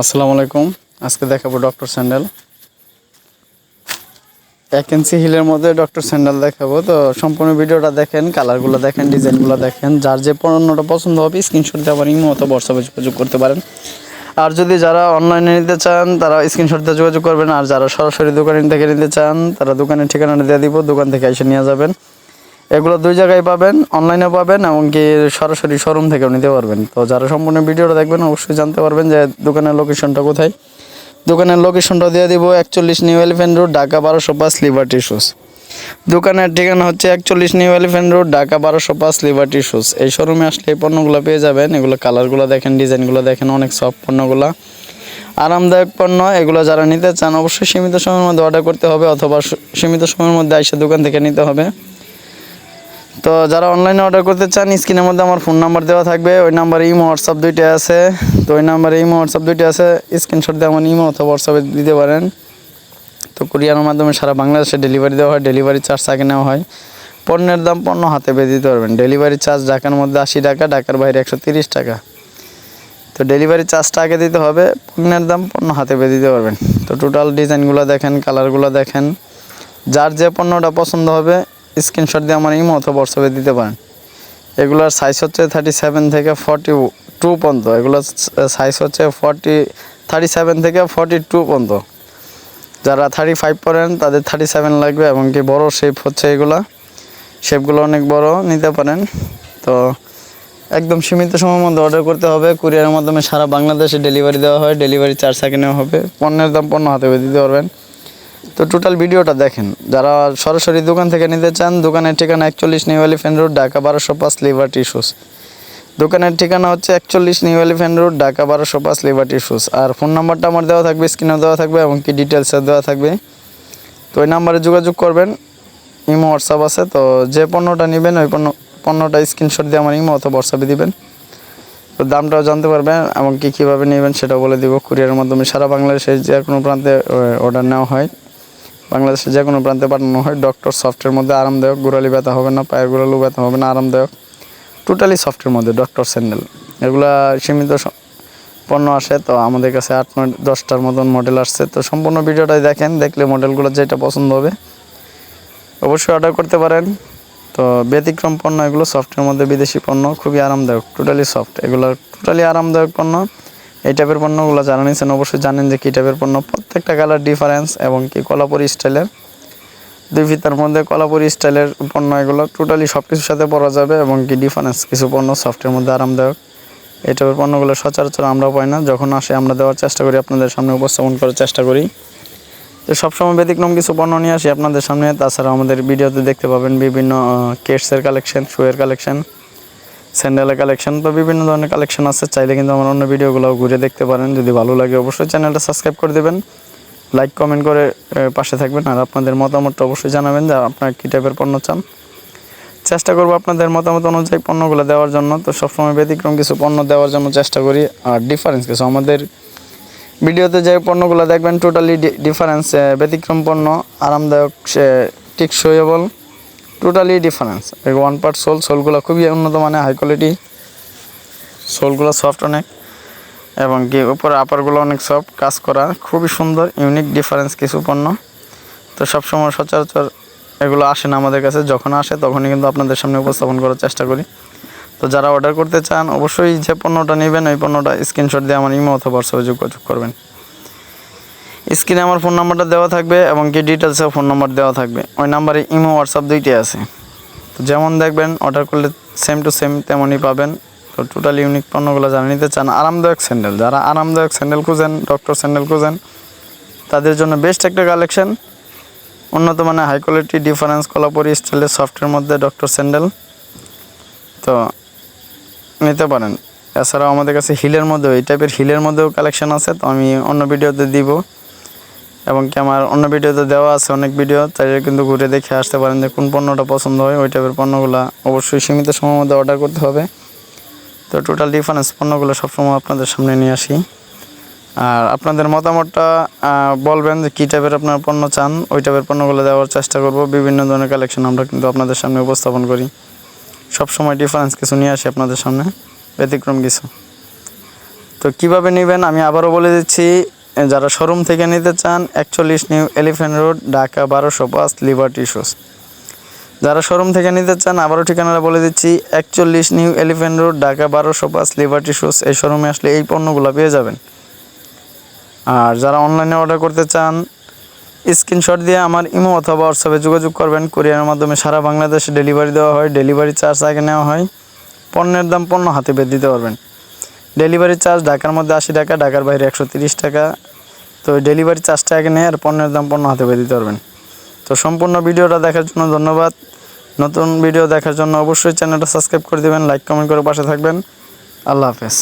আসসালামু আলাইকুম। আজকে দেখাবো ডক্টর স্যান্ডেল। এক ইঞ্চি হিলের মধ্যে ডক্টর স্যান্ডেল দেখাবো। তো সম্পূর্ণ ভিডিওটা দেখেন কালারগুলো দেখেন, ডিজাইনগুলো দেখেন। যার যে পণ্যটা পছন্দ হবে স্ক্রিনশট দিয়ে আবার ইমো অথবা হোয়াটসঅ্যাপে যোগাযোগ করতে পারেন। আর যদি যারা অনলাইনে নিতে চান, তারা স্ক্রিনশট দিয়ে যোগাযোগ করবেন। আর যারা সরাসরি দোকানে থেকে নিতে চান, তারা দোকানের ঠিকানাটা দিয়ে দিব। দোকান থেকে এসে নিয়ে যাবেন। এগুলো দুই জায়গায় পাবেন অনলাইনে পাবেন এমনকি সরাসরি শোরুম থেকেও নিতে পারবেন। তো যারা সম্পূর্ণ ভিডিওটা দেখবেন, অবশ্যই জানতে পারবেন যে দোকানের লোকেশনটা কোথায়। দোকানের লোকেশনটা দিয়ে দিব একচল্লিশ নিউ এলিফেন্ট রোড ঢাকা বারোশো পাঁচ লিবার্টি শুজ দোকানের ঠিকানা হচ্ছে একচল্লিশ নিউ এলিফেন্ট রোড ঢাকা বারোশো পাঁচ লিবার্টি শুজ এই শোরুমে আসলে এই পণ্যগুলো পেয়ে যাবেন। এগুলো কালারগুলো দেখেন ডিজাইনগুলো দেখেন, অনেক সফট পণ্যগুলো। আরামদায়ক পণ্য, এগুলো যারা নিতে চান, অবশ্যই সীমিত সময়ের মধ্যে অর্ডার করতে হবে অথবা সীমিত সময়ের মধ্যে আইসা দোকান থেকে নিতে হবে। তো যারা অনলাইনে অর্ডার করতে চান স্ক্রিনের মধ্যে আমার ফোন নাম্বার দেওয়া থাকবে, ওই নাম্বারে ইমো হোয়াটসঅ্যাপ দুইটা আছে। তো ওই নাম্বারে ইমো হোয়াটসঅ্যাপ দুইটা আছে স্ক্রিনশট দিয়ে আমার ইমো অথবা হোয়াটসঅ্যাপে দিতে পারেন। তো কুরিয়ারের মাধ্যমে সারা বাংলাদেশে ডেলিভারি দেওয়া হয় ডেলিভারি চার্জ আগে নেওয়া হয়। পণ্যের দাম পণ্য হাতে পেয়ে দিতে পারবেন। ডেলিভারি চার্জ ঢাকার মধ্যে আশি টাকা, ঢাকার বাইরে একশো তিরিশ টাকা। তো ডেলিভারি চার্জটা আগে দিতে হবে, পণ্যের দাম পণ্য হাতে পেয়ে দিতে পারবেন। তো টোটাল ডিজাইনগুলো দেখেন কালারগুলো দেখেন। যার যে পণ্যটা পছন্দ হবে স্ক্রিনশট দিয়ে আমার ইমো অথবা হোয়াটসঅ্যাপে দিতে পারেন। এগুলোর সাইজ হচ্ছে থার্টি সেভেন থেকে ফর্টি টু পর্যন্ত। এগুলোর সাইজ হচ্ছে ফর্টি থার্টি সেভেন থেকে ফর্টি টু পর্যন্ত। যারা থার্টি ফাইভ পড়েন তাদের থার্টি সেভেন লাগবে এবং কি বড় শেপ হচ্ছে এগুলা। শেপগুলো অনেক বড়, নিতে পারেন। তো একদম সীমিত সময়ের মধ্যে অর্ডার করতে হবে। কুরিয়ারের মাধ্যমে সারা বাংলাদেশে ডেলিভারি দেওয়া হয়। ডেলিভারি চার্জ আগে নেওয়া হবে। পণ্যের দাম পণ্য হাতে দিতে পারবেন। তো টোটাল ভিডিওটা দেখেন। যারা সরাসরি দোকান থেকে নিতে চান, দোকানের ঠিকানা একচল্লিশ নিউ এলিফেন্ট রোড, ঢাকা বারোশো পাঁচ লিভার্টি শুজ দোকানের ঠিকানা হচ্ছে একচল্লিশ নিউ এলিফেন্ট রোড, ঢাকা বারোশো পাঁচ লিভার্টি শুজ আর ফোন নাম্বারটা আমার দেওয়া থাকবে, স্ক্রিনেও দেওয়া থাকবে এবং কি ডিটেলসে দেওয়া থাকবে। তো ওই নাম্বারে যোগাযোগ করবেন, ইমো, হোয়াটসঅ্যাপ আছে, তো যে পণ্যটা নেবেন, ওই পণ্য, পণ্যটা স্ক্রিনশট দিয়ে আমার ইমো অথবা হোয়াটসঅ্যাপে দিবেন। তো দামটাও জানতে পারবেন এবং কি কীভাবে নেবেন সেটাও বলে দিব। কুরিয়ারের মাধ্যমে সারা বাংলাদেশের যে কোনো প্রান্তে অর্ডার নেওয়া হয়। বাংলাদেশের যে কোনো প্রান্তে পাঠানো হয় ডক্টর সফটের মধ্যে আরামদায়ক, গোড়ালি ব্যথা হবে না, পায়ের গোড়ালু ব্যথা হবে না, আরামদায়ক টোটালি সফটের মধ্যে ডক্টর স্যান্ডেল এগুলা সীমিত পণ্য আসে, তো আমাদের কাছে আট নয়, দশটার মতন মডেল আসছে। তো সম্পূর্ণ ভিডিওটাই দেখেন, দেখলে মডেলগুলো যেটা পছন্দ হবে, অবশ্যই অর্ডার করতে পারেন। তো ব্যতিক্রম পণ্য এগুলো সফটের মধ্যে বিদেশি পণ্য, খুবই আরামদায়ক টোটালি সফট এগুলো টোটালি আরামদায়ক পণ্য। এই টাইপের পণ্যগুলো যারা নিয়েছেন অবশ্যই জানেন যে কী টাইপের পণ্য। প্রত্যেকটা কালার ডিফারেন্স এবং কি কলাপুরি স্টাইলের দুই ফিতার মধ্যে কলাপুরি স্টাইলের পণ্য এগুলো টোটালি সব কিছুর সাথে পরা যাবে এবং কি ডিফারেন্স কিছু পণ্য সফটের মধ্যে আরামদায়ক। এই টাইপের পণ্যগুলো সচরাচর আমরা পাই না। যখন আসে আমরা দেওয়ার চেষ্টা করি, আপনাদের সামনে উপস্থাপন করার চেষ্টা করি। তো সবসময় ব্যতিক্রম কিছু পণ্য নিয়ে আসি আপনাদের সামনে। তাছাড়া আমাদের ভিডিওতে দেখতে পাবেন বিভিন্ন কেটসের কালেকশন শুয়ের কালেকশন স্যান্ডেলের কালেকশন তো বিভিন্ন ধরনের কালেকশন আছে, চাইলে কিন্তু আমার অন্য ভিডিওগুলো ঘুরে দেখতে পারেন। যদি ভালো লাগে অবশ্যই চ্যানেলটা সাবস্ক্রাইব করে দেবেন। লাইক কমেন্ট করে পাশে থাকবেন আর আপনাদের মতামতটা অবশ্যই জানাবেন যে আপনারা কী টাইপের পণ্য চান। চেষ্টা করব আপনাদের মতামত অনুযায়ী পণ্যগুলো দেওয়ার জন্য। তো সবসময় ব্যতিক্রম কিছু পণ্য দেওয়ার জন্য চেষ্টা করি। আর ডিফারেন্স কিছু, আমাদের ভিডিওতে যে পণ্যগুলো দেখবেন টোটালি ডিফারেন্স ব্যতিক্রম পণ্য, আরামদায়ক, সে টিকসইয়েবল টোটালি ডিফারেন্স এই ওয়ান পার্ট সোল সোলগুলো খুবই উন্নত মানের হাই কোয়ালিটি সোলগুলো সফট অনেক। এবং কি, উপরে আপারগুলো অনেক সফট কাজ করা খুবই সুন্দর ইউনিক ডিফারেন্স কিছু পণ্য। তো সবসময় সচরাচর এগুলো আসে না আমাদের কাছে। যখন আসে, তখনই কিন্তু আপনাদের সামনে উপস্থাপন করার চেষ্টা করি। তো যারা অর্ডার করতে চান, অবশ্যই যে পণ্যটা নেবেন, ওই পণ্যটা স্ক্রিনশট দিয়ে আমার ইমো অথবা হোয়াটসঅ্যাপে যোগাযোগ করবেন। স্ক্রিনে আমার ফোন নাম্বারটা দেওয়া থাকবে এবং কি ডিটেলসেও ফোন নাম্বার দেওয়া থাকবে। ওই নাম্বারে ইমো হোয়াটসঅ্যাপ দুইটাই আছে। তো যেমন দেখবেন অর্ডার করলে সেম টু সেম তেমনই পাবেন। তো টোটাল ইউনিক পণ্যগুলো যারা নিতে চান, আরামদায়ক স্যান্ডেল যারা আরামদায়ক স্যান্ডেল খুঁজেন ডক্টর স্যান্ডেল খুঁজেন, তাদের জন্য বেস্ট একটা কালেকশন উন্নত মানের হাই কোয়ালিটি ডিফারেন্স কলাপরি স্টাইলের সফটের মধ্যে ডক্টর স্যান্ডেল তো নিতে পারেন। এছাড়াও আমাদের কাছে হিলের মধ্যেও, এই টাইপের হিলের মধ্যেও কালেকশন আছে। তো আমি অন্য ভিডিওতে দিব। এবং কি আমার অন্য ভিডিওতে দেওয়া আছে অনেক ভিডিও, তাই কিন্তু ঘুরে দেখে আসতে পারেন যে কোন পণ্যটা পছন্দ হয়। ওই টাইপের পণ্যগুলো অবশ্যই সীমিত সময়ের মধ্যে অর্ডার করতে হবে। তো টোটাল ডিফারেন্স পণ্যগুলো সবসময় আপনাদের সামনে নিয়ে আসি। আর আপনাদের মতামতটা বলবেন যে কী টাইপের আপনার পণ্য চান। ওই টাইপের পণ্যগুলো দেওয়ার চেষ্টা করব। বিভিন্ন ধরনের কালেকশন আমরা কিন্তু আপনাদের সামনে উপস্থাপন করি। সব সময় ডিফারেন্স কিছু নিয়ে আসি আপনাদের সামনে। ব্যতিক্রম কিছু। তো কীভাবে নেবেন আমি আবারও বলে দিচ্ছি যারা শোরুম থেকে নিতে চান, একচল্লিশ নিউ এলিফ্যান্ট রোড ঢাকা বারোশো পাঁচ লিবার্টি শুজ যারা শোরুম থেকে নিতে চান, আবারও ঠিকানাটা বলে দিচ্ছি, একচল্লিশ নিউ এলিফ্যান্ট রোড ঢাকা বারোশো পাঁচ লিবার্টি শুজ এই শোরুমে আসলে এই পণ্যগুলো পেয়ে যাবেন। আর যারা অনলাইনে অর্ডার করতে চান স্ক্রিনশট দিয়ে আমার ইমো অথবা হোয়াটসঅ্যাপে যোগাযোগ করবেন। কুরিয়ারের মাধ্যমে সারা বাংলাদেশে ডেলিভারি দেওয়া হয় ডেলিভারি চার্জ আগে নেওয়া হয়। পণ্যের দাম পণ্য হাতে পেয়ে দিতে পারবেন। ডেলিভারি চার্জ ঢাকার মধ্যে আশি টাকা, ঢাকার বাইরে একশো টাকা। তো ডেলিভারি চার্জটা আগে নেই আর পণ্যের দাম পণ্য হাতে পেয়ে দিতে পারবেন। তো সম্পূর্ণ ভিডিওটা দেখার জন্য ধন্যবাদ। নতুন ভিডিও দেখার জন্য অবশ্যই চ্যানেলটা সাবস্ক্রাইব করে দেবেন লাইক কমেন্ট করে পাশে থাকবেন। আল্লাহ হাফেজ।